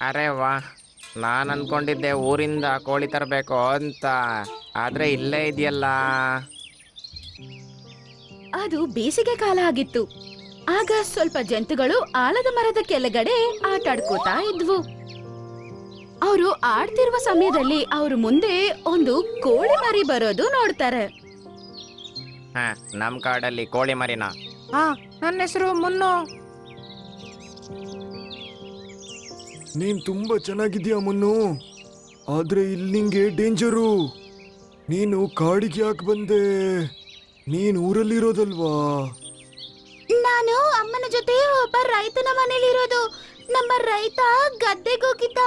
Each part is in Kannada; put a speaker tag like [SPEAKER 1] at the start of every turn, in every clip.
[SPEAKER 1] ಅರೆ ವಾ ನಾನು ಅಂದ್ಕೊಂಡಿದ್ದೆ ಊರಿಂದ ಕೋಳಿ ತರಬೇಕು ಅಂತ. ಆದರೆ ಇಲ್ಲೇ ಇದೆಯಲ್ಲ.
[SPEAKER 2] ಅದು ಬೇಸಿಗೆ ಕಾಲ ಆಗಿತ್ತು. ಆಗ ಸ್ವಲ್ಪ ಜಂತುಗಳು ಆಲದ ಮರದ ಕೆಳಗಡೆ ಆಟಾಡ್ಕೋತಾ ಇದ್ವು. ಅವರು ಆಡ್ತಿರುವ ಸಮಯದಲ್ಲಿ ಅವ್ರ ಮುಂದೆ ಒಂದು ಕೋಳಿ ಮರಿ ಬರೋದು ನೋಡ್ತಾರೆ.
[SPEAKER 1] ಹಾಂ ನಮ್ಮ ಕಾಡಲ್ಲಿ ಕೋಳಿ ಮರಿನ? ಹಾಂ ನನ್ನ ಹೆಸರು ಮುನ್ನು.
[SPEAKER 3] ನೀನ್ ತುಂಬಾ ಚೆನ್ನಾಗಿದ್ಯಾ ಮುನ್ನು. ಆದ್ರೆ ಇಲ್ಲಿ ನಿಂಗೆ ಡೇಂಜರು. ನೀನು ಕಾಡಿಗೆ ಯಾಕೆ ಬಂದೆ? ನೀನ್ ಊರಲ್ಲಿರೋದಲ್ವಾ?
[SPEAKER 2] ನಾನು ಅಮ್ಮನ ಜೊತೆ ಒಬ್ಬ ರೈತನ ಮನೇಲಿ ಇರೋದು ನಮ್ಮ ರೈತ ಗದ್ದೆಗೆ ಹೋಗಿದ್ದ.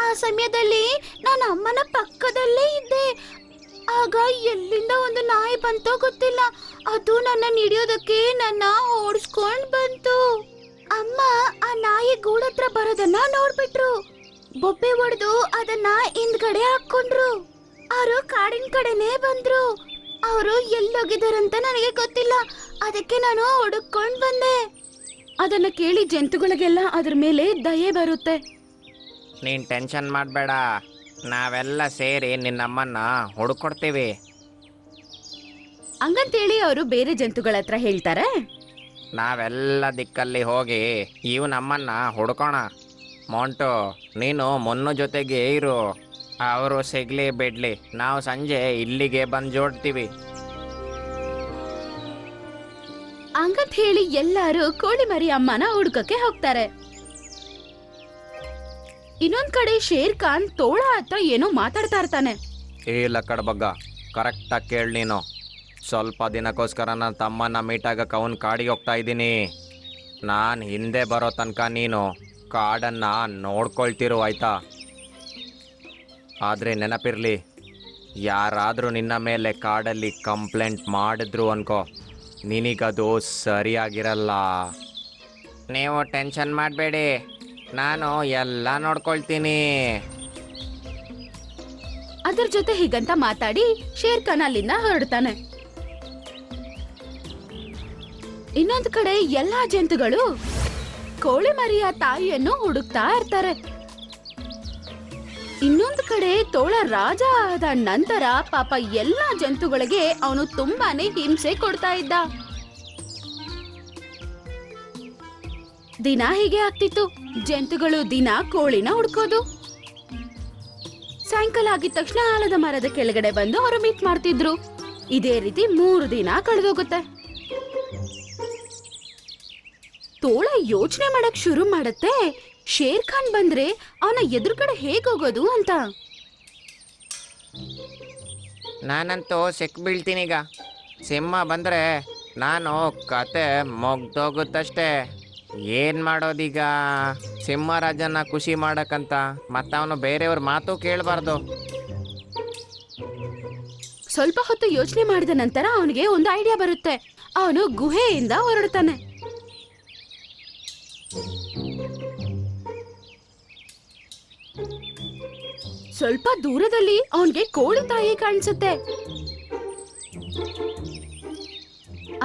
[SPEAKER 2] ಆ ಸಮಯದಲ್ಲಿ ನಾನು ಅಮ್ಮನ ಪಕ್ಕದಲ್ಲೇ ಇದ್ದೆ. ಆಗ ಎಲ್ಲಿಂದ ಒಂದು ನಾಯಿ ಬಂತೋ ಗೊತ್ತಿಲ್ಲ. ಅದು ನನ್ನ ಹಿಡಿಯೋದಕ್ಕೆ ನನ್ನ ಓಡಿಸ್ಕೊಂಡ್ ಬಂತು. ಅಮ್ಮ ಆ ನಾಯಿ ಗೂಡತ್ರ ಬರೋದನ್ನ ನೋಡ್ಬಿಟ್ರು. ಬೊಬ್ಬೆ ಒಡೆದು ಅದನ್ನ ಹಿಂದ್ಗಡೆ ಹಾಕೊಂಡ್ರು ಅವರು ಕಾಡಿನ ಕಡೆನೇ ಬಂದ್ರು. ಅವರು ಎಲ್ಲೋಗಿದಾರಂತ ನನಗೆ ಗೊತ್ತಿಲ್ಲ. ಅದಕ್ಕೆ ನಾನು ಹುಡುಕೊಂಡ್ ಬಂದೆ. ಅದನ್ನ ಕೇಳಿ ಜಂತುಗಳಿಗೆಲ್ಲ ಅದ್ರ ಮೇಲೆ ದಯೆ ಬರುತ್ತೆ.
[SPEAKER 1] ನೀನು ಟೆನ್ಷನ್ ಮಾಡಬೇಡ. ನಾವೆಲ್ಲ ಸೇರಿ ನಿನ್ನಮ್ಮನ್ನ ಹುಡುಕೊಡ್ತೀವಿ.
[SPEAKER 2] ಹಂಗಂತೇಳಿ ಅವರು ಬೇರೆ ಜಂತುಗಳ ಹತ್ರ ಹೇಳ್ತಾರೆ.
[SPEAKER 1] ನಾವೆಲ್ಲ ದಿಕ್ಕಲ್ಲಿ ಹೋಗಿ ಇವು ನಮ್ಮನ್ನ ಹುಡ್ಕೋಣ. ಮೊಂಟು ನೀನು ಮೊನ್ನು ಜೊತೆಗೆ ಇರು. ಅವರು ಸಿಗ್ಲಿ ಬಿಡ್ಲಿ ನಾವು ಸಂಜೆ ಇಲ್ಲಿಗೆ ಬಂದು ಜೋಡ್ತೀವಿ.
[SPEAKER 2] ಹಂಗಂತ ಹೇಳಿ ಎಲ್ಲಾರು ಕೋಳಿ ಮರಿ ಅಮ್ಮನ ಹುಡ್ಕಕ್ಕೆ ಹೋಗ್ತಾರೆ. ಇನ್ನೊಂದ್ ಕಡೆ ಶೇರ್ ಖಾನ್ ತೋಳ ಹತ್ರ ಏನೋ ಮಾತಾಡ್ತಾ ಇರ್ತಾನೆ.
[SPEAKER 1] ಏ ಲಕ್ಕಡ ಬಗ್ಗ ಕರೆಕ್ಟಾಗಿ ಕೇಳಿ ನೀನು. ಸ್ವಲ್ಪ ದಿನಕ್ಕೋಸ್ಕರ ನನ್ನ ತಮ್ಮನ ಮೀಟಾಗಕ್ಕೆ ಅವನ ಕಾಡಿಗೆ ಹೋಗ್ತಾ ಇದ್ದೀನಿ. ನಾನು ಹಿಂದೆ ಬರೋ ತನಕ ನೀನು ಕಾಡನ್ನು ನೋಡ್ಕೊಳ್ತಿರು, ಆಯ್ತಾ? ಆದರೆ ನೆನಪಿರಲಿ, ಯಾರಾದರೂ ನಿನ್ನ ಮೇಲೆ ಕಾಡಲ್ಲಿ ಕಂಪ್ಲೇಂಟ್ ಮಾಡಿದ್ರು ಅನ್ಕೋ. ನಿನಗದು ಸರಿಯಾಗಿರಲ್ಲ. ನೀವು ಟೆನ್ಷನ್ ಮಾಡಬೇಡಿ. ನಾನು ಎಲ್ಲ ನೋಡ್ಕೊಳ್ತೀನಿ.
[SPEAKER 2] ಅದ್ರ ಜೊತೆ ಹೀಗಂತ ಮಾತಾಡಿ ಶೇರ್ ಖಾನ್ ಅಲ್ಲಿಂದ ಹೊರಡ್ತಾನೆ. ಇನ್ನೊಂದ್ ಕಡೆ ಎಲ್ಲಾ ಜಂತುಗಳು ಕೋಳಿ ಮರಿಯ ತಾಯಿಯನ್ನು ಹುಡುಕ್ತಾ ಇರ್ತಾರೆ. ಇನ್ನೊಂದು ಕಡೆ ತೋಳ ರಾಜ ಆದ ನಂತರ ಪಾಪ ಎಲ್ಲಾ ಜಂತುಗಳಿಗೆ ಅವನು ತುಂಬಾನೇ ಹಿಂಸೆ ಕೊಡ್ತಾ ಇದ್ದ. ದಿನ ಹೀಗೆ ಆಗ್ತಿತ್ತು. ಜಂತುಗಳು ದಿನ ಕೋಳಿನ ಹುಡ್ಕೋದು. ಸಾಯಂಕಾಲ ಆಗಿದ ತಕ್ಷಣ ಆಲದ ಮರದ ಕೆಳಗಡೆ ಬಂದು ಅವರು ಮೀಟ್ ಮಾಡ್ತಿದ್ರು. ಇದೇ ರೀತಿ ಮೂರು ದಿನ ಕಳೆದೋಗುತ್ತೆ. ತೋಳ ಯೋಚನೆ ಮಾಡಕ್ ಶುರು ಮಾಡತ್ತೆ. ಶೇರ್ ಖಾನ್ ಬಂದ್ರೆ ಅವನ ಎದುರುಗಡೆ ಹೋಗೋದು ಅಂತ.
[SPEAKER 1] ನಾನಂತೂ ಸಿಕ್ ಬೀಳ್ತೀನೀಗ ಸಿಂಹ ಬಂದರೆ ನಾನು ಕತೆ ಮುಗ್ದೋಗುತ್ತಷ್ಟೇ. ಏನು ಮಾಡೋದೀಗ? ಸಿಂಹರಾಜನ ಖುಷಿ ಮಾಡಕ್ಕಂತ ಮತ್ತವನು ಬೇರೆಯವ್ರ ಮಾತು ಕೇಳಬಾರ್ದು.
[SPEAKER 2] ಸ್ವಲ್ಪ ಹೊತ್ತು ಯೋಚನೆ ಮಾಡಿದ ನಂತರ ಅವನಿಗೆ ಒಂದು ಐಡಿಯಾ ಬರುತ್ತೆ. ಅವನು ಗುಹೆಯಿಂದ ಹೊರಡ್ತಾನೆ. ಸ್ವಲ್ಪ ದೂರದಲ್ಲಿ ಅವನ್ಗೆ ಕೋಳಿ ತಾಯಿ ಕಾಣಿಸುತ್ತೆ.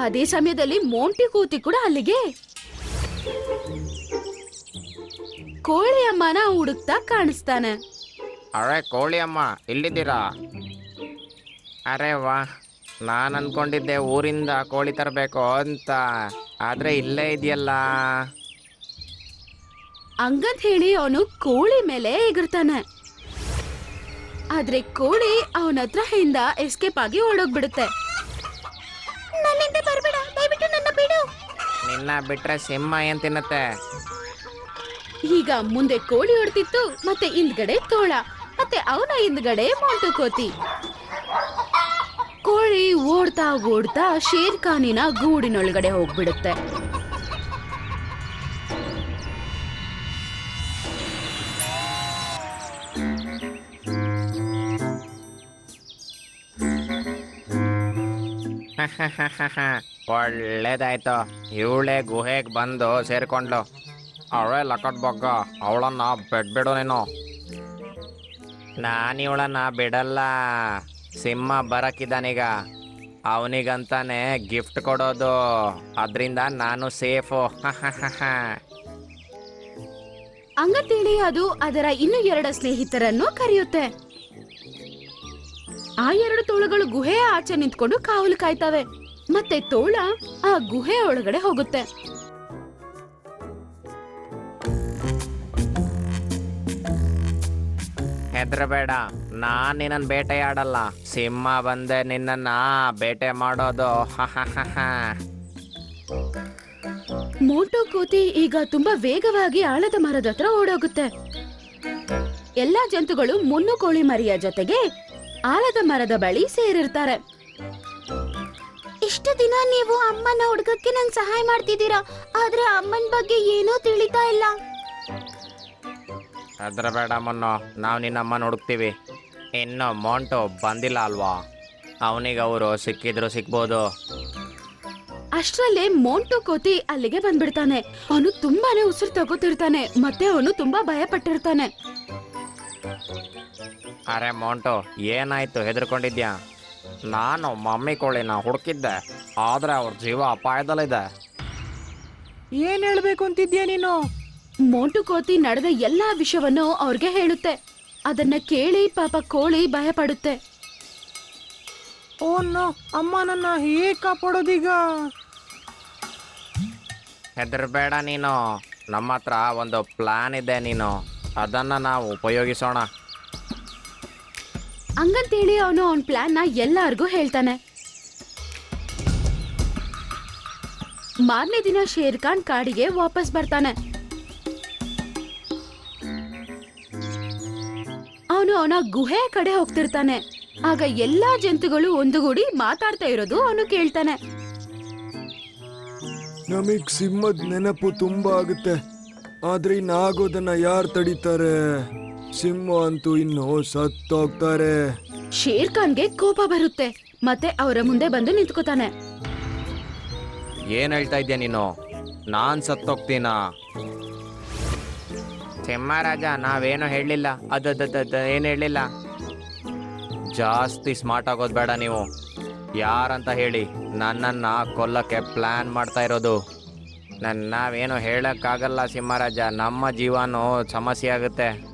[SPEAKER 2] ಅದೇ ಸಮಯದಲ್ಲಿ ಮೋಂಟಿ ಕೂತಿ ಕೂಡ ಅಲ್ಲಿಗೆ. ಕೋಳಿ ಅಮ್ಮನ ಹುಡುಕ್ತಾ ಕಾಣಿಸ್ತಾನೆ.
[SPEAKER 1] ಅರೆ ಕೋಳಿ ಅಮ್ಮ ಇಲ್ಲಿದ್ದೀರಾ ಅರೆ ವಾ, ನಾನು ಅನ್ಕೊಂಡಿದ್ದೆ ಊರಿಂದ ಕೋಳಿ ತರಬೇಕು ಅಂತ. ಆದರೆ ಇಲ್ಲೇ ಇದೆಯಲ್ಲ.
[SPEAKER 2] ಹಂಗಂತ ಹೇಳಿ ಅವನು ಕೋಳಿ ಮೇಲೆ ಎಗರ್ತಾನೆ. ಆದ್ರೆ ಕೋಳಿ ಅವನ ಹತ್ರ ಹಿಂದ ಎಸ್ಕೇಪ್ ಆಗಿ ಓಡೋಗ್ಬಿಡುತ್ತೆ. ನನ್ನಿಂದ ಬರ್ಬೇಡ ದಯವಿಟ್ಟು ನನ್ನ ಬಿಡು.
[SPEAKER 1] ನಿನ್ನ ಬಿಟ್ರೆ ಸಿಂಹ ಏನ್ ತಿನ್ನುತ್ತೆ?
[SPEAKER 2] ಈಗ ಮುಂದೆ ಕೋಳಿ ಹೊಡ್ತಿತ್ತು ಮತ್ತೆ ಹಿಂದ್ಗಡೆ ತೋಳ ಮತ್ತೆ ಅವನ ಹಿಂದ್ಗಡೆ ಮೋಂಟು ಕೋತಿ ಕೋಳಿ ಓಡ್ತಾ ಓಡ್ತಾ ಶೇರ್ ಖಾನಿನ ಗೂಡಿನೊಳಗಡೆ ಹೋಗ್ಬಿಡುತ್ತೆ.
[SPEAKER 1] ಒಳ್ಳೇದಾಯ್ತು. ಇವಳೆ ಗುಹೆಗೆ ಬಂದು ಸೇರ್ಕೊಂಡ್ಲು. ಅವಳೆ ಲಕಟ್ ಬಗ್ಗ ಅವಳನ್ನ ಬಿಡ್ಬಿಡು ನೀನು. ನಾನು ಇವಳನ್ನ ಬಿಡಲ್ಲ. ಸಿಂಹ ಬರಕ್ಕಿದ್ದಾನೀಗ ಅವನಿಗಂತಾನೆ ಗಿಫ್ಟ್ ಕೊಡೋದು. ಅದರಿಂದ ನಾನು ಸೇಫು.
[SPEAKER 2] ಹಂಗಂತೇಳಿ ಅದು ಅದರ ಇನ್ನು ಎರಡು ಸ್ನೇಹಿತರನ್ನು ಕರೆಯುತ್ತೆ. ಆ ಎರಡು ತೋಳಗಳು ಗುಹೆಯ ಆಚೆ ನಿಂತ್ಕೊಂಡು ಕಾವಲು ಕಾಯ್ತವೆ. ಮತ್ತೆ ತೋಳ ಆ ಗುಹೆ ಒಳಗಡೆ ಹೋಗುತ್ತೆ.
[SPEAKER 1] ಹೆದ್ರಬೇಡ ನಾನ್ ನಿನ್ನನ್ ಬೇಟೆಯಾಡಲ್ಲ. ಸಿಂಹ ಬಂದೆ ನಿನ್ನನ್ನ ಬೇಟೆ ಮಾಡೋದು.
[SPEAKER 2] ಮೋಟು ಕೋತಿ ಈಗ ತುಂಬಾ ವೇಗವಾಗಿ ಆಳದ ಮರದ ಹತ್ರ ಓಡೋಗುತ್ತೆ. ಎಲ್ಲಾ ಜಂತುಗಳು ಮುನ್ನು ಕೋಳಿ ಮರಿಯ ಜೊತೆಗೆ ಆಲದ ಮರದ ಬಳಿ ಸೇರಿರ್ತಾರೆ. ಇಷ್ಟು ದಿನ ನೀವು ಅಮ್ಮನ ಹುಡುಗಕ್ಕೆ ನಂಗೆ ಸಹಾಯ ಮಾಡ್ತಿದ್ದೀರಾ? ಆದ್ರೆ ಅಮ್ಮನ ಬಗ್ಗೆ ಏನೂ ತಿಳಿತಾ ಇಲ್ಲ.
[SPEAKER 1] ಹೆದ್ರಬೇಡ ಮುನ್ನು ನಾವು ನಿನ್ನಮ್ಮನ ಹುಡುಕ್ತೀವಿ. ಇನ್ನು ಮೋಂಟು ಬಂದಿಲ್ಲ ಅಲ್ವಾ? ಅವನಿಗೆ ಅವರು ಸಿಕ್ಕಿದ್ರು ಸಿಗ್ಬೋದು
[SPEAKER 2] ಅಷ್ಟರಲ್ಲಿ ಮೋಂಟು ಕೋತಿ ಅಲ್ಲಿಗೆ ಬಂದ್ಬಿಡ್ತಾನೆ. ಅವನು ತುಂಬಾನೇ ಉಸಿರು ತಗೋತಿರ್ತಾನೆ ಮತ್ತೆ ಅವನು ತುಂಬಾ ಭಯ ಪಟ್ಟಿರ್ತಾನೆ
[SPEAKER 1] ಅರೆ ಮೋಂಟು ಏನಾಯ್ತು ಹೆದರ್ಕೊಂಡಿದ್ಯಾ? ನಾನು ಮಮ್ಮಿ ಕೋಳಿನ ಹುಡುಕಿದ್ದೆ ಆದ್ರೆ ಅವ್ರ ಜೀವ ಅಪಾಯದಲ್ಲಿದೆ.
[SPEAKER 4] ಏನ್ ಹೇಳ್ಬೇಕು ಅಂತಿದ್ಯಾ ನೀನು?
[SPEAKER 2] ಮೋಂಟು ಕೋತಿ ನಡೆದ ಎಲ್ಲಾ ವಿಷಯವನ್ನು ಅವ್ರಿಗೆ ಹೇಳುತ್ತೆ. ಅದನ್ನ ಕೇಳಿ ಪಾಪ ಕೋಳಿ ಭಯ ಪಡುತ್ತೆ
[SPEAKER 4] ಓ ನೋ ಅಮ್ಮ ನನ್ನ ಹೇಗ್ ಕಾಪಾಡೋದೀಗ?
[SPEAKER 1] ಹೆದರ್ಬೇಡ ನೀನು. ನಮ್ಮ ಹತ್ರ ಒಂದು ಪ್ಲಾನ್ ಇದೆ ನೀನು. ಅದನ್ನ ನಾವು ಉಪಯೋಗಿಸೋಣ.
[SPEAKER 2] ಹಂಗಂತೇಳಿ ಅವನು ಅವನ ಪ್ಲಾನ್ನ ಎಲ್ಲಾರ್ಗೂ ಹೇಳ್ತಾನೆ. ಮಾರನೇ ದಿನ ಶೇರ್ ಖಾನ್ ಕಾಡಿಗೆ ವಾಪಸ್ ಬರ್ತಾನೆ. ಅವನು ಅವನ ಗುಹೆ ಕಡೆ ಹೋಗ್ತಿರ್ತಾನೆ. ಆಗ ಎಲ್ಲಾ ಜಂತುಗಳು ಒಂದುಗೂಡಿ ಮಾತಾಡ್ತಾ ಇರೋದು ಅವನು ಕೇಳ್ತಾನೆ.
[SPEAKER 3] ನಮಗ್ ಸಿಂಹದ ನೆನಪು ತುಂಬಾ ಆಗುತ್ತೆ. ಆದ್ರೆ ಇನ್ನಾಗೋದನ್ನ ಯಾರು ತಡೀತಾರೆ? ಸಿಂಹ ಅಂತೂ ಇನ್ನು ಸತ್ತೋಗ್ತಾರೆ.
[SPEAKER 2] ಶೇರ್ ಖಾನ್ಗೆ ಕೋಪ ಬರುತ್ತೆ. ಮತ್ತೆ ಅವರ ಮುಂದೆ ಬಂದು ನಿಂತ್ಕೋತಾನೆ.
[SPEAKER 1] ಏನ್ ಹೇಳ್ತಾ ಇದ್ಯಾ ನೀನು? ನಾನ್ ಸತ್ತೋಗ್ತೀನ? ಸಿಂಹರಾಜ ನಾವೇನು ಹೇಳಲಿಲ್ಲ. ಅದದ ಏನು ಹೇಳಲಿಲ್ಲ? ಜಾಸ್ತಿ ಸ್ಮಾರ್ಟ್ ಆಗೋದು ಬೇಡ ನೀವು. ಯಾರಂತ ಹೇಳಿ ನನ್ನನ್ನ ಕೊಲ್ಲಕ್ಕೆ ಪ್ಲಾನ್ ಮಾಡ್ತಾ ಇರೋದು. ನನ್ನ ನಾವೇನು ಹೇಳಕ್ಕಾಗಲ್ಲ ಸಿಂಹರಾಜ ನಮ್ಮ ಜೀವನೂ ಸಮಸ್ಯೆ ಆಗುತ್ತೆ.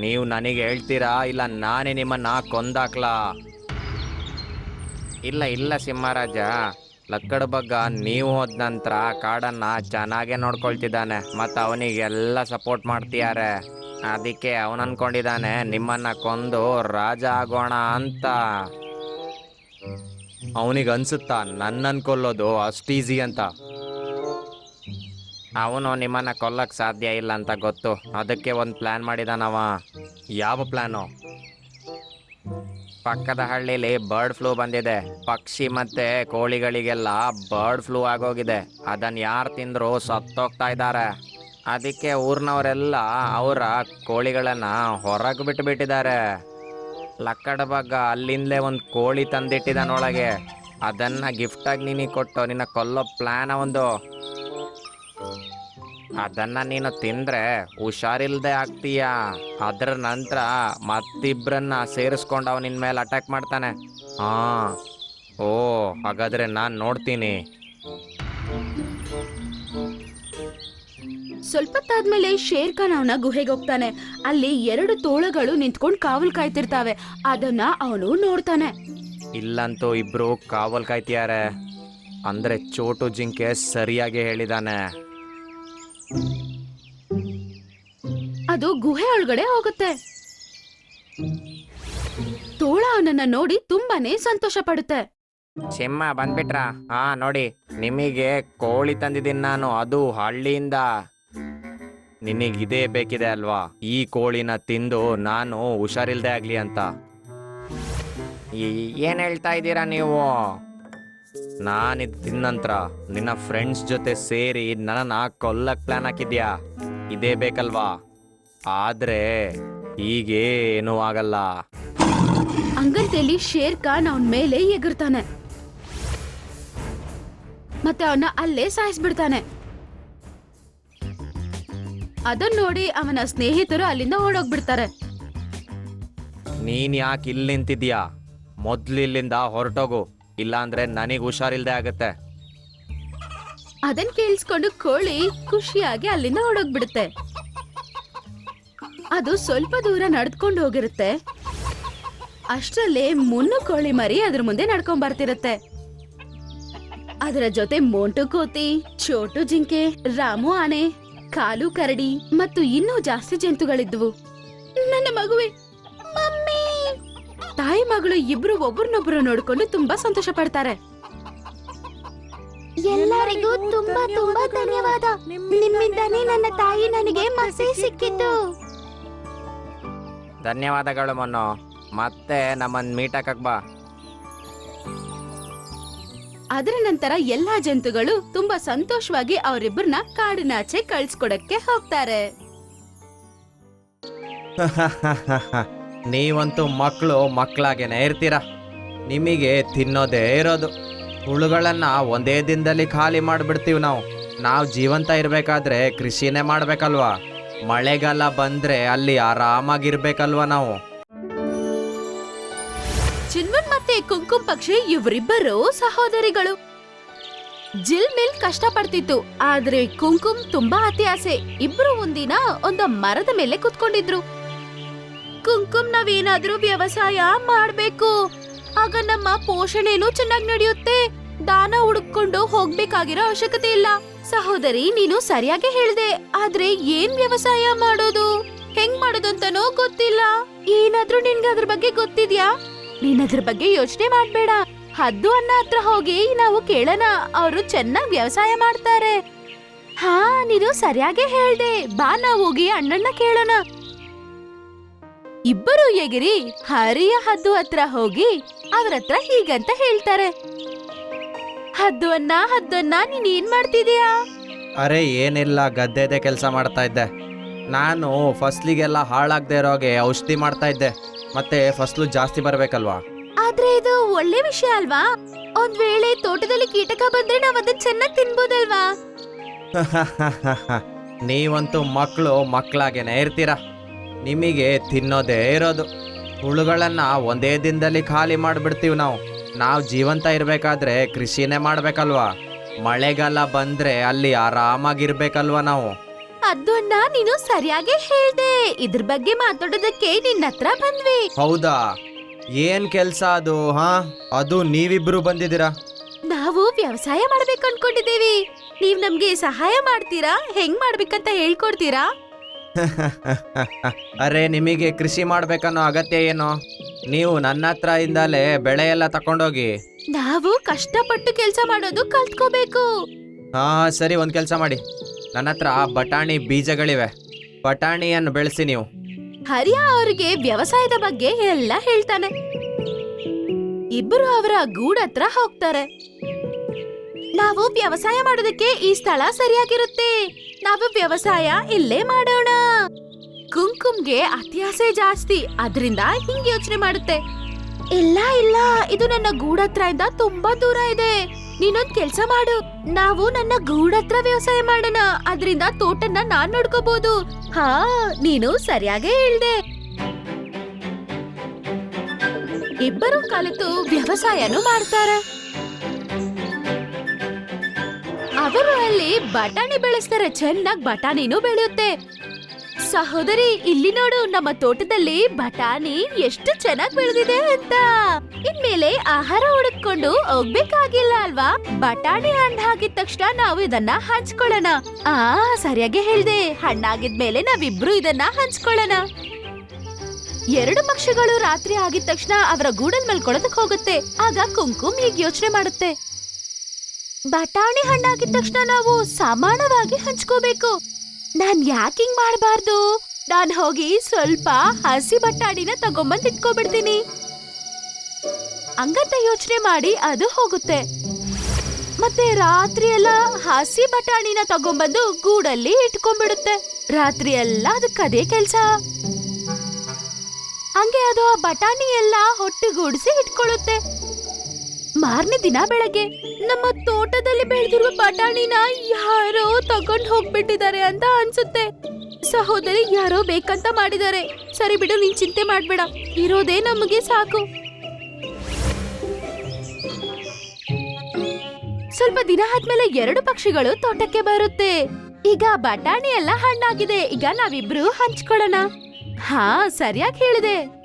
[SPEAKER 1] ನೀವು ನನಗೆ ಹೇಳ್ತೀರಾ? ಇಲ್ಲ, ನಾನೇ ನಿಮ್ಮನ್ನ ಕೊಂದಾಕ್ಲಾ. ಇಲ್ಲ ಇಲ್ಲ ಸಿಂಹರಾಜ. ಲಕ್ಕಡ ಬಗ್ಗ, ನೀವು ಹೋದ ನಂತರ ಕಾಡನ್ನ ಚೆನ್ನಾಗೇ ನೋಡ್ಕೊಳ್ತಿದ್ದಾನೆ. ಮತ್ತು ಅವನಿಗೆಲ್ಲ ಸಪೋರ್ಟ್ ಮಾಡ್ತಿದ್ದಾರೆ. ಅದಕ್ಕೆ ಅವನು ಅನ್ಕೊಂಡಿದ್ದಾನೆ, ನಿಮ್ಮನ್ನ ಕೊಂದು ರಾಜ ಆಗೋಣ ಅಂತ. ಅವನಿಗೆ ಅನ್ಸುತ್ತಾ ನನ್ನ ಕೊಲ್ಲೋದು ಅಷ್ಟು ಈಸಿ ಅಂತ. ಅವನು ನಿಮ್ಮನ್ನ ಕೊಲ್ಲಕ್ಕೆ ಸಾಧ್ಯ ಇಲ್ಲ ಅಂತ ಗೊತ್ತು. ಅದಕ್ಕೆ ಒಂದು ಪ್ಲ್ಯಾನ್ ಮಾಡಿದಾನವ ಯಾವ ಪ್ಲ್ಯಾನು ಪಕ್ಕದ ಹಳ್ಳಿಲಿ ಬರ್ಡ್ ಫ್ಲೂ ಬಂದಿದೆ. ಪಕ್ಷಿ ಮತ್ತೆ ಕೋಳಿಗಳಿಗೆಲ್ಲ ಬರ್ಡ್ ಫ್ಲೂ ಆಗೋಗಿದೆ. ಅದನ್ನ ಯಾರು ತಿಂದರೂ ಸತ್ತೋಗ್ತಾ ಇದ್ದಾರೆ. ಅದಕ್ಕೆ ಊರಿನವರೆಲ್ಲ ಅವರ ಕೋಳಿಗಳನ್ನ ಹೊರಗೆ ಬಿಟ್ಟುಬಿಟ್ಟಿದ್ದಾರೆ ಲಕ್ಕಡ ಬಗ್ಗ ಅಲ್ಲಿಂದಲೇ ಒಂದು ಕೋಳಿ ತಂದಿಟ್ಟಿದ್ದಾನೊಳಗೆ ಅದನ್ನ ಗಿಫ್ಟಾಗಿ ನಿನಗೆ ಕೊಟ್ಟು ನಿನ್ನ ಕೊಲ್ಲೋ ಪ್ಲ್ಯಾನ ಒಂದು. ಅದನ್ನ ನೀನು ತಿಂದ್ರೆ ಹುಷಾರಿಲ್ದೆ ಆಗ್ತೀಯ. ಅದ್ರ ನಂತರ ಮತ್ತಿಬ್ರನ್ನ ಸೇರಿಸ್ಕೊಂಡು ಅವನ ನಿನ್ ಮೇಲೆ ಅಟ್ಯಾಕ್ ಮಾಡ್ತಾನೆ. ಹಾ. ಓ ಹಾಗಾದ್ರೆ ನಾನು ನೋಡ್ತೀನಿ.
[SPEAKER 2] ಸ್ವಲ್ಪ ಹೊತ್ತಾದ್ಮೇಲೆ ಶೇರ್ ಖಾನ್ ಅವನ ಗುಹೆಗೆ ಹೋಗ್ತಾನೆ. ಅಲ್ಲಿ ಎರಡು ತೋಳಗಳು ನಿಂತ್ಕೊಂಡು ಕಾವಲ್ ಕಾಯ್ತಿರ್ತಾವೆ. ಅದನ್ನ ಅವನು ನೋಡ್ತಾನೆ.
[SPEAKER 1] ಇಲ್ಲಂತೂ ಇಬ್ರು ಕಾವಲ್ ಕಾಯ್ತಿಯಾರೆ ಅಂದ್ರೆ ಚೋಟು ಜಿಂಕೆ ಸರಿಯಾಗಿ ಹೇಳಿದಾನೆ.
[SPEAKER 2] ಅದು ಗುಹೆ ಒಳಗಡೆ ಹೋಗುತ್ತೆ. ತೋಳ ಅವನನ್ನ ನೋಡಿ ತುಂಬಾನೇ ಸಂತೋಷ ಪಡುತ್ತೆ.
[SPEAKER 1] ಸಿಂಹ, ಬಂದ್ಬಿಟ್ರಾ? ಹಾ, ನೋಡಿ, ನಿಮಗೆ ಕೋಳಿ ತಂದಿದ್ದೀನಿ ನಾನು, ಅದು ಹಳ್ಳಿಯಿಂದ. ನಿನಗಿದೇ ಬೇಕಿದೆ ಅಲ್ವಾ? ಈ ಕೋಳಿನ ತಿಂದು ನಾನು ಹುಷಾರಿಲ್ದೆ ಆಗ್ಲಿ ಅಂತ. ಏನ್ ಹೇಳ್ತಾ ಇದ್ದೀರಾ ನೀವು? ನಾನಿದ್ ತಿನ್ನಂತ್ರ ನಿನ್ನ ಫ್ರೆಂಡ್ಸ್ ಜೊತೆ ಸೇರಿ ನನ್ನ ಕೊಲ್ಲಕ್ಕೆ ಪ್ಲಾನ್ ಹಾಕಿದ್ಯಾ? ಇದೇ ಬೇಕಲ್ವಾ? ಆದ್ರೆ ಈಗೇನೂ ಆಗಲ್ಲ.
[SPEAKER 2] ಹಂಗಂತೇಳಿ ಶೇರ್ ಖಾನ್ ಅವನ್ ಮೇಲೆ ಎಗರ್ತಾನೆ. ಮತ್ತೆ ಅವನ ಅಲ್ಲೇ ಸಾಯಿಸ್ಬಿಡ್ತಾನೆ. ಅದನ್ನ ನೋಡಿ ಅವನ ಸ್ನೇಹಿತರು ಅಲ್ಲಿಂದ ಓಡೋಗ್ಬಿಡ್ತಾರೆ.
[SPEAKER 1] ನೀನ್ ಯಾಕೆ ಇಲ್ಲಿ ನಿಂತಿದ್ಯಾ ಮೊದ್ಲಿಲ್ಲಿಂದ ಹೊರಟೋಗು. ಇಲ್ಲಾಂದ್ರೆ ನನಗೆ ಹುಷಾರಿಲ್ದೆ ಆಗತ್ತೆ.
[SPEAKER 2] ಅದನ್ ಕೇಳಿಸ್ಕೊಂಡು ಕೋಳಿ ಖುಷಿಯಾಗಿ ಅಲ್ಲಿಂದ ಓಡೋಗ್ಬಿಡುತ್ತೆ. ಅದು ಸ್ವಲ್ಪ ದೂರ ನಡ್ಕೊಂಡು ಹೋಗಿರುತ್ತೆ. ಅಷ್ಟರಲ್ಲೇ ಮುನ್ನು ಕೋಳಿ ಮರಿ ಅದ್ರ ಮುಂದೆ ನಡ್ಕೊಂಡ್ ಬರ್ತಿರತ್ತೆ. ಅದರ ಜೊತೆ ಮೋಂಟು ಕೋತಿ, ಚೋಟು ಜಿಂಕೆ, ರಾಮು ಆನೆ, ಕಾಲು ಕರಡಿ ಮತ್ತು ಇನ್ನೂ ಜಾಸ್ತಿ ಜಂತುಗಳಿದ್ವು. ನನ್ನ ಮಗುವೆ ತಾಯಿ ಮಗಳು ಇಬ್ರು ಒಬ್ರನ್ನೊಬ್ರು ನೋಡ್ಕೊಂಡು ತುಂಬಾ ಸಂತೋಷ ಪಡ್ತಾರೆ. ಎಲ್ಲರಿಗೂ ತುಂಬಾ ತುಂಬಾ ಧನ್ಯವಾದ. ನಿಮ್ಮಿಂದಾನೇ ನನ್ನ ತಾಯಿ ನನಗೆ ಮತ್ತೆ ಸಿಕ್ಕಿತು
[SPEAKER 1] ಧನ್ಯವಾದಗಳು ಮನು ಮತ್ತೆ ನಮ್ಮನ್ ಹಾಕಕ್ ಬಾ.
[SPEAKER 2] ಅದರ ನಂತರ ಎಲ್ಲಾ ಜಂತುಗಳು ತುಂಬಾ ಸಂತೋಷವಾಗಿ ಅವರಿಬ್ಬರನ್ನ ಕಾಡಿನಾಚೆ ಕಳ್ಸ್ಕೊಡಕ್ಕೆ ಹೋಗ್ತಾರೆ.
[SPEAKER 1] ನೀವಂತೂ ಮಕ್ಕಳು ಮಕ್ಕಳಾಗೇನೆ ಇರ್ತೀರ? ನಿಮಗೆ ತಿನ್ನೋದೇ ಇರೋದು. ಹುಳುಗಳನ್ನು ಒಂದೇ ದಿನದಲ್ಲಿ ಖಾಲಿ ಮಾಡಿಬಿಡ್ತೀವಿ ನಾವು. ನಾವು ಜೀವಂತ ಇರಬೇಕಾದ್ರೆ ಕೃಷಿನೇ ಮಾಡಬೇಕಲ್ವಾ? ಮಳೆಗಾಲ ಬಂದ್ರೆ ಅಲ್ಲಿ ಆರಾಮಾಗಿರ್ಬೇಕಲ್ವಾ ನಾವು?
[SPEAKER 2] ಚಿನ್ಮನ್ ಮತ್ತೆ ಕುಂಕುಮ್ ಪಕ್ಷಿ ಇವರಿಬ್ಬರು ಸಹೋದರಿಗಳು. ಜಿಲ್ ಮಿಲ್ ಕಷ್ಟ ಪಡ್ತಿತ್ತು ಆದ್ರೆ ಕುಂಕುಮ್ ತುಂಬಾ ಅತಿ ಆಸೆ. ಇಬ್ರು ಒಂದಿನ ಒಂದು ಮರದ ಮೇಲೆ ಕುತ್ಕೊಂಡಿದ್ರು. ಕುಂಕುಮ್ ನಾವೇನಾದ್ರೂ ವ್ಯವಸಾಯ ಮಾಡ್ಬೇಕು. ಆಗ ನಮ್ಮ ಪೋಷಣೆನೂ ಚೆನ್ನಾಗಿ ನಡೆಯುತ್ತೆ. ದಾನ ಹುಡುಕೊಂಡು ಹೋಗ್ಬೇಕಾಗಿರೋ ಅವಶ್ಯಕತೆ ಇಲ್ಲ. ಸಹೋದರಿ, ನೀನು ಸರಿಯಾಗಿ ಹೇಳ್ದೆ. ಆದ್ರೆ ಏನ್ ವ್ಯವಸಾಯ ಮಾಡೋದು? ಹೆಂಗ್ ಮಾಡೋದಂತನೋ ಗೊತ್ತಿಲ್ಲ. ಏನಾದ್ರೂ ನಿನ್ಗೆ ಅದ್ರ ಬಗ್ಗೆ ಗೊತ್ತಿದ್ಯಾ? ನೀನ್ ಅದ್ರ ಬಗ್ಗೆ ಯೋಚನೆ ಮಾಡ್ಬೇಡ. ಹದ್ದು ಅನ್ನ ಹತ್ರ ಹೋಗಿ ನಾವು ಕೇಳೋಣ. ಅವರು ಚೆನ್ನಾಗಿ ವ್ಯವಸಾಯ ಮಾಡ್ತಾರೆ. ಹಾ, ನೀನು ಸರಿಯಾಗಿ ಹೇಳ್ದೆ. ಬಾ ನಾವು ಹೋಗಿ ಅಣ್ಣನ್ನ ಕೇಳೋಣ. ಇಬ್ಬರು ಎಗಿರಿ ಹರಿಯ ಹದ್ದು ಹತ್ರ ಹೋಗಿ ಅವ್ರ ಹತ್ರ ಹೀಗಂತ ಹೇಳ್ತಾರೆ. ಹದ್ದು ಅನ್ನ ಹದ್ದನ್ನ ನೀನ್ ಏನ್ ಮಾಡ್ತಿದೀಯಾ?
[SPEAKER 1] ಅರೆ ಏನಿಲ್ಲ ಗದ್ದೆದೆ ಕೆಲಸ ಮಾಡ್ತಾ ಇದ್ದೆ. ನಾನು ಫಸ್ಲಿಗೆಲ್ಲ ಹಾಳಾಗದೆ ಇರೋಗೆ ಔಷಧಿ ಮಾಡ್ತಾ ಇದ್ದೆ. ಮತ್ತೆ ಫಸ್ಲು ಜಾಸ್ತಿ ಬರಬೇಕಲ್ವಾ?
[SPEAKER 2] ಆದ್ರೆ ಇದು ಒಳ್ಳೆ ವಿಷಯ ಅಲ್ವಾ? ಒಂದ್ ವೇಳೆ ತೋಟದಲ್ಲಿ ಕೀಟಕ ಬಂದ್ರೆ ನಾವ್ ಅದನ್ನ ಚೆನ್ನಾಗಿ ತಿನ್ಬೋದಲ್ವಾ?
[SPEAKER 1] ನೀವಂತೂ ಮಕ್ಕಳು ಮಕ್ಕಳಾಗೇನೆ ಇರ್ತೀರ? ನಿಮಗೆ ತಿನ್ನೋದೇ ಇರೋದು. ಹುಳುಗಳನ್ನು ಒಂದೇ ದಿನದಲ್ಲಿ ಖಾಲಿ ಮಾಡಿಬಿಡ್ತೀವಿ ನಾವು. ನಾವು ಜೀವಂತ ಇರಬೇಕಾದ್ರೆ ಕೃಷಿನೇ ಮಾಡಬೇಕಲ್ವಾ? ಮಳೆಗಾಲ ಬಂದ್ರೆ ಅಲ್ಲಿ ಆರಾಮಾಗಿರ್ಬೇಕಲ್ವಾ ನಾವು?
[SPEAKER 2] ಅದು ಅಣ್ಣ ನೀನು ಸರಿಯಾಗಿ ಹೇಳ್ದೆ. ಇದ್ರ ಬಗ್ಗೆ ಮಾತಾಡೋದಕ್ಕೆ ನಿನ್ನ ಹತ್ರ ಬಂದ್ವಿ.
[SPEAKER 1] ಹೌದಾ? ಏನ್ ಕೆಲ್ಸ ಅದು ಹಾ? ಅದು ನೀವಿಬ್ರು ಬಂದಿದ್ದೀರಾ?
[SPEAKER 2] ನಾವು ವ್ಯವಸಾಯ ಮಾಡ್ಬೇಕು ಅನ್ಕೊಂಡಿದ್ದೀವಿ ನೀವ್ ನಮ್ಗೆ ಸಹಾಯ ಮಾಡ್ತೀರಾ? ಹೆಂಗ್ ಮಾಡ್ಬೇಕಂತ ಹೇಳ್ಕೊಡ್ತೀರಾ?
[SPEAKER 1] ಅರೆ ನಿಮಗೆ ಕೃಷಿ ಮಾಡ್ಬೇಕನ್ನೋ ಅಗತ್ಯ ಏನು? ನೀವು ನನ್ನ ಹತ್ರ ಇಂದಲೇ ಬೆಳೆ ಎಲ್ಲ ತಕೊಂಡೋಗಿ.
[SPEAKER 2] ನಾವು ಕಷ್ಟಪಟ್ಟು ಕೆಲಸ ಮಾಡೋದು ಕಲ್ತ್ಕೋಬೇಕು.
[SPEAKER 1] ಹಾ ಸರಿ ಒಂದು ಕೆಲಸ ಮಾಡಿ. ನನ್ನ ಹತ್ರ ಬಟಾಣಿ ಬೀಜಗಳಿವೆ. ಬಟಾಣಿಯನ್ನು ಬೆಳೆಸಿ ನೀವು.
[SPEAKER 2] ಹರಿಯ ಅವರಿಗೆ ವ್ಯವಸಾಯದ ಬಗ್ಗೆ ಎಲ್ಲ ಹೇಳ್ತಾನೆ. ಇಬ್ಬರು ಅವರ ಗೂಡತ್ರ ಹೋಗ್ತಾರೆ. ನಾವು ವ್ಯವಸಾಯ ಮಾಡೋದಕ್ಕೆ ಈ ಸ್ಥಳ ಸರಿಯಾಗಿರುತ್ತೆ. ನಾವು ವ್ಯವಸಾಯ ಇಲ್ಲೇ ಮಾಡೋಣ. ಕುಂಕುಮ್ಗೆ ಅತಿಯಾಸೆ ಜಾಸ್ತಿ, ಅದರಿಂದ ಹಿಂಗ್ ಯೋಚನೆ ಮಾಡುತ್ತೆ. ಇಲ್ಲ ಇಲ್ಲ, ಇದು ನನ್ನ ಗೂಡತ್ರ ಇಂದ ತುಂಬಾ ದೂರ ಇದೆ. ನೀನೊಂದ್ ಕೆಲ್ಸ ಮಾಡು. ನಾವು ನನ್ನ ಗೂಡತ್ರ ವ್ಯವಸಾಯ ಮಾಡೋಣ. ಅದರಿಂದ ತೋಟನ ನಾನ್ ನೋಡ್ಕೋಬಹುದು ಹಾ, ನೀನು ಸರಿಯಾಗೇ ಹೇಳ್ದೆ. ಇಬ್ಬರು ಕಲಿತು ವ್ಯವಸಾಯನೂ ಮಾಡ್ತಾರೆ. ಅವರು ಅಲ್ಲಿ ಬಟಾಣಿ ಬೆಳೆಸ್ತಾರೆ. ಚೆನ್ನಾಗಿ ಬಟಾಣಿನೂ ಬೆಳೆಯುತ್ತೆ. ಸಹೋದರಿ, ಇಲ್ಲಿ ನೋಡು, ನಮ್ಮ ತೋಟದಲ್ಲಿ ಬಟಾಣಿ ಎಷ್ಟು ಚೆನ್ನಾಗಿ ಬೆಳೆದಿದೆ ಅಂತ. ಇನ್ಮೇಲೆ ಆಹಾರ ಹುಡುಕೊಂಡು ಹೋಗ್ಬೇಕಾಗಿಲ್ಲ ಅಲ್ವಾ? ಬಟಾಣಿ ಹಣ್ಣು ಹಾಕಿದ ತಕ್ಷಣ ನಾವು ಇದನ್ನ ಹಂಚ್ಕೊಳ್ಳೋಣ. ಆ, ಸರಿಯಾಗಿ ಹೇಳ್ದೆ. ಹಣ್ಣಾಗಿದ್ಮೇಲೆ ನಾವಿಬ್ರು ಇದನ್ನ ಹಂಚ್ಕೊಳ್ಳೋಣ. ಎರಡು ಪಕ್ಷಿಗಳು ರಾತ್ರಿ ಆಗಿದ ತಕ್ಷಣ ಅವರ ಗೂಡಲ್ ಮಲ್ಕೊಳ್ಳೋದಕ್ಕೆ ಹೋಗುತ್ತೆ. ಆಗ ಕುಂಕುಮ್ ಹೀಗೆ ಯೋಚನೆ ಮಾಡುತ್ತೆ. ಬಟಾಣಿ ಹಣ್ಣಾಗಿದ ತಕ್ಷಣ ನಾವು ಸಮಾನವಾಗಿ ಹಂಚ್ಕೋಬೇಕು. ನಾನ್ ಯಾಕೆ ಹಿಂಗ್ ಮಾಡಬಾರ್ದು? ನಾನ್ ಹೋಗಿ ಸ್ವಲ್ಪ ಹಸಿ ಬಟಾಣಿನ ತಗೊಂಬಂದ್ ಇಟ್ಕೊಬಿಡ್ತೀನಿ. ಹಂಗಂತ ಯೋಚನೆ ಮಾಡಿ ಅದು ಹೋಗುತ್ತೆ. ಮತ್ತೆ ರಾತ್ರಿ ಎಲ್ಲ ಹಸಿ ಬಟಾಣಿನ ತಗೊಂಬಂದು ಗೂಡಲ್ಲಿ ಇಟ್ಕೊಂಡ್ಬಿಡುತ್ತೆ. ರಾತ್ರಿ ಎಲ್ಲ ಅದಕ್ಕೆ ಅದೇ ಕೆಲ್ಸ. ಹಂಗೆ ಅದು ಆ ಬಟಾಣಿ ಎಲ್ಲ ಹೊಟ್ಟೆಗೂಡಿಸಿ ಇಟ್ಕೊಳ್ಳುತ್ತೆ. ಮಾರನೇ ದಿನ ಬೆಳಗ್ಗೆ ನಮ್ಮ ತೋಟದಲ್ಲಿ ಬೆಳೆದಿರುವ ಬಟಾಣಿನ ಯಾರೋ ತಗೊಂಡ್ ಹೋಗ್ಬಿಟ್ಟಿದ್ದಾರೆ ಅಂತ ಅನ್ಸುತ್ತೆ. ಸಹೋದರಿ ಯಾರೋ ಬೇಕಂತ ಮಾಡಿದ್ದಾರೆ. ಸರಿ ಬಿಡು, ನೀನ್ ಚಿಂತೆ ಮಾಡ್ಬೇಡ. ಇರೋದೇ ನಮಗೆ ಸಾಕು. ಸ್ವಲ್ಪ ದಿನ ಆದ್ಮೇಲೆ ಎರಡು ಪಕ್ಷಿಗಳು ತೋಟಕ್ಕೆ ಬರುತ್ತೆ. ಈಗ ಬಟಾಣಿ ಎಲ್ಲ ಹಣ್ಣಾಗಿದೆ. ಈಗ ನಾವಿಬ್ರು ಹಂಚ್ಕೊಳ್ಳೋಣ. ಹಾ, ಸರಿಯಾಗಿ ಹೇಳಿದೆ.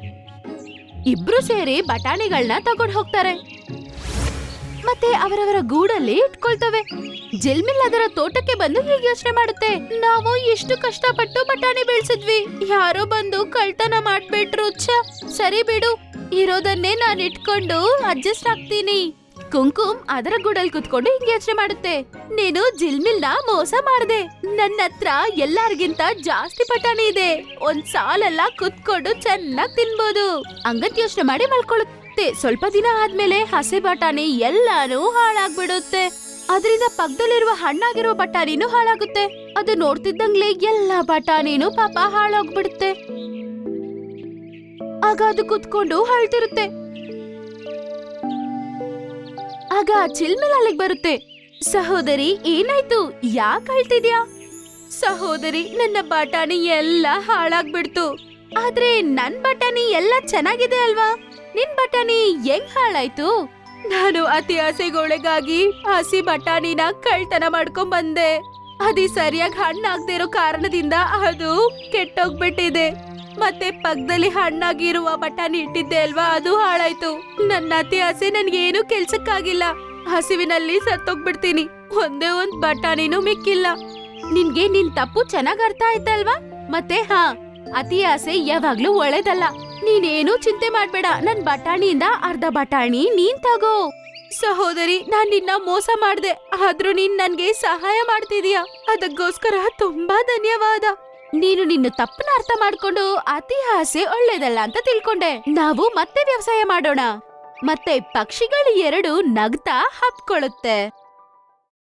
[SPEAKER 2] ಇಬ್ರು ಸೇರಿ ಬಟಾಣಿಗಳನ್ನ ತಗೊಂಡ್ ಹೋಗ್ತಾರೆ. ಮತ್ತೆ ಅವರವರ ಗೂಡಲ್ಲಿ ಇಟ್ಕೊಳ್ತವೆ. ಜಿಲ್ಮಿಲ್ ಅದರ ತೋಟಕ್ಕೆ ಬಂದು ಹೀಗೆ ಯೋಚನೆ ಮಾಡುತ್ತೆ. ನಾವು ಎಷ್ಟು ಕಷ್ಟಪಟ್ಟು ಬಟಾಣಿ ಬೆಳೆಸಿದ್ವಿ. ಯಾರೋ ಬಂದು ಕಳ್ತನ ಮಾಡ್ಬಿಟ್ರು, ಛ. ಸರಿ ಬಿಡು. ಇರೋದನ್ನೇ ನಾನು ಇಟ್ಕೊಂಡು ಅಡ್ಜಸ್ಟ್ ಆಗ್ತೀನಿ. ಕುಂಕುಮ್ ಅದರ ಗೂಡಲ್ಲಿ ಕುತ್ಕೊಂಡು ಹಿಂಗೆ ಯೋಚನೆ ಮಾಡುತ್ತೆ. ನೀನು ಜಿಲ್ಮಿಲ್ನ ಮೋಸ ಮಾಡಿದೆ. ನನ್ನ ಹತ್ರ ಎಲ್ಲಾರ್ಗಿಂತ ಜಾಸ್ತಿ ಬಟಾಣಿ ಇದೆ. ಒಂದ್ ಸಾಲೆಲ್ಲ ಕುತ್ಕೊಂಡು ಚೆನ್ನಾಗ್ ತಿನ್ಬೋದು. ಹಂಗಂತ ಯೋಚನೆ ಮಾಡಿ ಮಲ್ಕೊಳ್ಳುತ್ತೆ ಸ್ವಲ್ಪ ದಿನ ಆದ್ಮೇಲೆ ಹಸಿ ಬಟಾಣಿ ಎಲ್ಲಾನು ಹಾಳಾಗ್ಬಿಡುತ್ತೆ. ಅದರಿಂದ ಪಕ್ಕದಲ್ಲಿರುವ ಹಣ್ಣಾಗಿರುವ ಬಟಾಣಿನೂ ಹಾಳಾಗುತ್ತೆ. ಅದು ನೋಡ್ತಿದ್ದಂಗ್ಲೆ ಎಲ್ಲಾ ಬಟಾಣಿನೂ ಪಾಪ ಹಾಳಾಗ್ಬಿಡುತ್ತೆ. ಆಗ ಅದು ಕುತ್ಕೊಂಡು ಹಳ್ತಿರುತ್ತೆ ಆಗ ಚಿಲ್ಮಿಲ್ ಅಲ್ಲಿಗೆ ಬರುತ್ತೆ. ಸಹೋದರಿ, ಏನಾಯ್ತು? ಯಾಕೆ ಅಳ್ತಿದ್ಯಾ? ಸಹೋದರಿ, ನನ್ನ ಬಟಾಣಿ ಎಲ್ಲ ಹಾಳಾಗ್ಬಿಡ್ತು. ಆದ್ರೆ ನನ್ ಬಟಾಣಿ ಎಲ್ಲ ಚೆನ್ನಾಗಿದೆ ಅಲ್ವಾ? ನಿನ್ ಬಟಾಣಿ ಹೆಂಗ್ ಹಾಳಾಯ್ತು? ನಾನು ಅತಿ ಆಸೆಗೊಳಗಾಗಿ ಹಸಿ ಬಟಾಣಿನ ಕಳ್ತನ ಮಾಡ್ಕೊಂಡ್ ಬಂದೆ ಅದಿ ಸರಿಯಾಗಿ ಹಣ್ಣಾಗ್ದೇ ಇರೋ ಕಾರಣದಿಂದ ಅದು ಕೆಟ್ಟೋಗ್ಬಿಟ್ಟಿದೆ. ಮತ್ತೆ ಪಕ್ಕದಲ್ಲಿ ಹಣ್ಣಾಗಿರುವ ಬಟಾಣಿ ಇಟ್ಟಿದ್ದೆ ಅಲ್ವಾ, ಅದು ಹಾಳಾಯ್ತು. ನನ್ನ ಅತಿ ಆಸೆ ನನ್ಗೇನು ಕೆಲ್ಸಕ್ಕಾಗಿಲ್ಲ. ಹಸಿವಿನಲ್ಲಿ ಸತ್ತೋಗ್ಬಿಡ್ತೀನಿ. ಒಂದೇ ಒಂದ್ ಬಟಾಣಿನೂ ಮಿಕ್ಕಿಲ್ಲ. ನಿನ್ಗೆ ನಿನ್ ತಪ್ಪು ಚೆನ್ನಾಗ್ ಅರ್ಥ ಆಯ್ತಲ್ವಾ? ಮತ್ತೆ ಹಾ, ಅತಿ ಆಸೆ ಯಾವಾಗ್ಲೂ ಒಳ್ಳೇದಲ್ಲ. ನೀನೇನು ಚಿಂತೆ ಮಾಡ್ಬೇಡ. ನನ್ ಬಟಾಣಿಯಿಂದ ಅರ್ಧ ಬಟಾಣಿ ನೀನ್ ತಗೋ. ಸಹೋದರಿ, ನಾನ್ ನಿನ್ನ ಮೋಸ ಮಾಡ್ದೆ. ಆದ್ರೂ ನೀನ್ ನನ್ಗೆ ಸಹಾಯ ಮಾಡ್ತಿದೀಯ. ಅದಕ್ಕೋಸ್ಕರ ತುಂಬಾ ಧನ್ಯವಾದ. ನೀನು ನಿನ್ನ ತಪ್ಪನ್ನ ಅರ್ಥ ಮಾಡ್ಕೊಂಡು ಅತಿ ಆಸೆ ಒಳ್ಳೇದಲ್ಲ ಅಂತ ತಿಳ್ಕೊಂಡೆ. ನಾವು ಮತ್ತೆ ವ್ಯವಸಾಯ ಮಾಡೋಣ. ಮತ್ತೆ ಪಕ್ಷಿಗಳು ಎರಡು ನಗ್ತಾ ಹತ್ಕೊಳ್ಳುತ್ತೆ